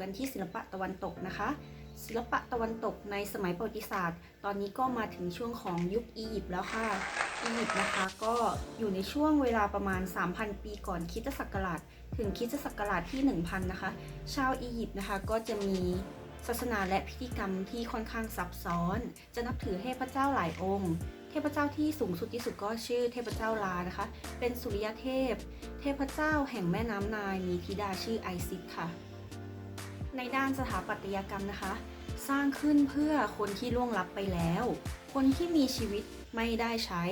กันที่ศิลปะตะวันตกนะคะ ศิลปะตะวันตกในสมัยประวัติศาสตร์ ตอนนี้ก็มาถึงช่วงของยุคอียิปต์แล้วค่ะอียิปต์นะคะก็อยู่ในช่วงเวลาประมาณ 3,000 ปีก่อนคริสตศักราชถึงคริสตศักราชที่ 1,000 นะคะ ชาวอียิปต์นะคะก็จะมีศาสนาและพิธีกรรมที่ค่อนข้างซับซ้อน จะนับถือเทพเจ้าหลายองค์ เทพเจ้าที่สูงสุดที่สุดก็ชื่อเทพเจ้าลานะคะ เป็นสุริยเทพ เทพเจ้าแห่งแม่น้ำนายมีธิดาชื่อไอซิสค่ะ ในด้านสถาปัตยกรรมนะคะ สร้างขึ้นเพื่อคนที่ล่วงลับไปแล้ว คนที่มีชีวิตไม่ได้ใช้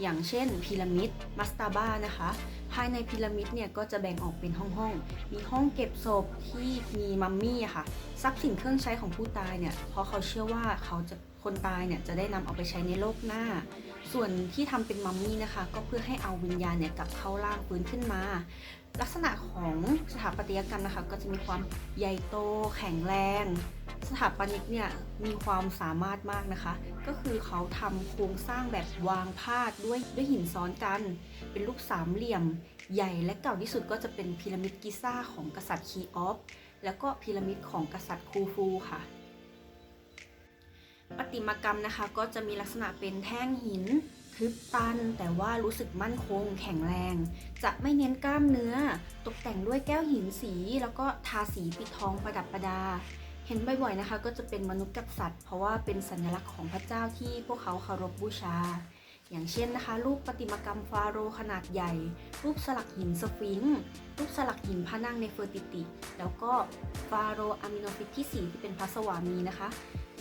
อย่างเช่นพีระมิดมัสตาบ้านะคะ ภายในพีระมิดเนี่ยก็จะแบ่งออกเป็นห้องๆ มีห้องเก็บศพที่มีมัมมี่อะค่ะ ทรัพย์สินเครื่องใช้ของผู้ตายเนี่ย เพราะเขาเชื่อว่าเขาจะคนตายเนี่ยจะได้นำเอาไปใช้ในโลกหน้า ส่วนที่ทำเป็นมัมมี่นะคะ ก็เพื่อให้เอาวิญญาณเนี่ยกลับเข้าร่างฟื้นขึ้นมา ลักษณะของสถาปัตยกรรมนะคะ ก็จะมีความใหญ่โตแข็งแรง สถาปนิกเนี่ยมีความสามารถมากนะคะ ก็คือเขาทำโครงสร้างแบบวางพาดด้วยด้วยหินซ้อนกัน เป็นรูปสามเหลี่ยม ใหญ่และเก่าที่สุดก็จะเป็นพีระมิดกิซ่าของกษัตริย์คีออฟแล้วก็พีระมิดของกษัตริย์คูฟูค่ะ ติมากรรมนะคะ ก็จะมีลักษณะเป็นแท่งหินทึบตัน แต่ว่ารู้สึกมั่นคง แข็งแรง จะไม่เน้นกล้ามเนื้อ ตกแต่งด้วยแก้วหินสี แล้วก็ทาสีปิดทองประดับประดา เห็นบ่อยๆนะคะ ก็จะเป็นมนุษย์กับสัตว์ เพราะว่าเป็นสัญลักษณ์ของพระเจ้าที่พวกเขาเคารพบูชา อย่างเช่นนะคะ รูปประติมากรรมฟาโรห์ขนาดใหญ่ รูปสลักหินสฟิงค์รูปสลักหินพระนั่งในเฟอร์ติติ แล้วก็ฟาโรห์อามิโนฟิสที่4ที่เป็นพระสวามีนะคะ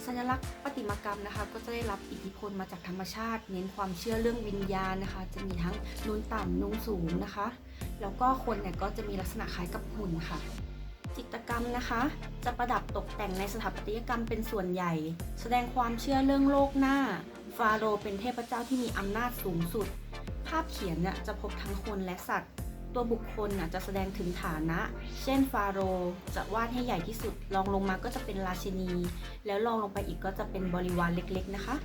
สัญลักษณ์ประติมากรรมนะคะ ก็จะได้รับอิทธิพลมาจากธรรมชาติ เน้นความเชื่อเรื่องวิญญาณนะคะ จะมีทั้งนูนต่ำนูนสูงนะคะ แล้วก็คนเนี่ยก็จะมีลักษณะคล้ายกับหุ่นค่ะจิตกรรมนะคะ จะประดับตกแต่งในสถาปัตยกรรมเป็นส่วนใหญ่ แสดงความเชื่อเรื่องโลกหน้า ฟาโรห์เป็นเทพเจ้าที่มีอำนาจสูงสุด ภาพเขียนเนี่ยจะพบทั้งคนและสัตว์ ตัวบุคคลนะจะแสดงถึงฐานะ เช่นฟาโรห์จะวาดให้ใหญ่ที่สุดรองลงมาก็จะเป็นราชินี แล้วรองลงไปอีกก็จะเป็นบริวารเล็กๆ นะคะ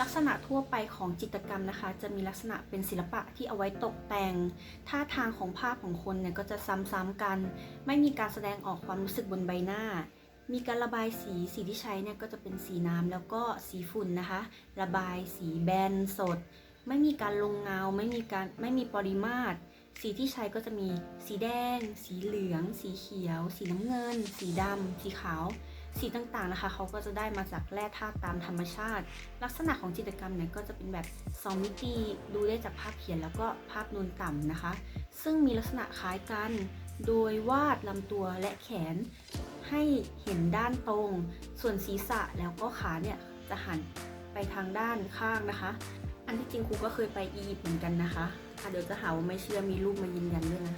ลักษณะทั่วไปของจิตรกรรมนะคะ จะมีลักษณะเป็นศิลปะที่เอาไว้ตกแต่ง ท่าทางของภาพของคนเนี่ยก็จะซ้ำๆกัน ไม่มีการแสดงออกความรู้สึกบนใบหน้ามีการระบายสีสีที่ใช้เนี่ยก็จะเป็นสีน้ำแล้วก็สีฝุ่นนะคะ ระบายสีแบนสด ไม่มีการลงเงา ไม่มีการไม่มีปริมาตร สีที่ใช้ก็จะมีสีแดง สีเหลือง สีเขียว สีน้ำเงิน สีดำ สีขาว สีต่างๆนะคะเขาก็จะได้มาจากแร่ธาตุตามธรรมชาติ ลักษณะของจิตรกรรมเนี่ยก็จะเป็นแบบสองมิติดูได้จากภาพเขียนแล้วก็ภาพนูนต่ำนะคะ ซึ่งมีลักษณะคล้ายกัน โดยวาดลำตัวและแขน ให้เห็นด้านตรง ส่วนศีรษะแล้วก็ขาเนี่ยจะหันไปทางด้านข้างนะคะ อันที่จริงครูก็เคยไปอียิปต์เหมือนกันนะคะะเดี๋ยวจะหาว่าไม่เชื่อมีรูปมายืนยันด้วยนะ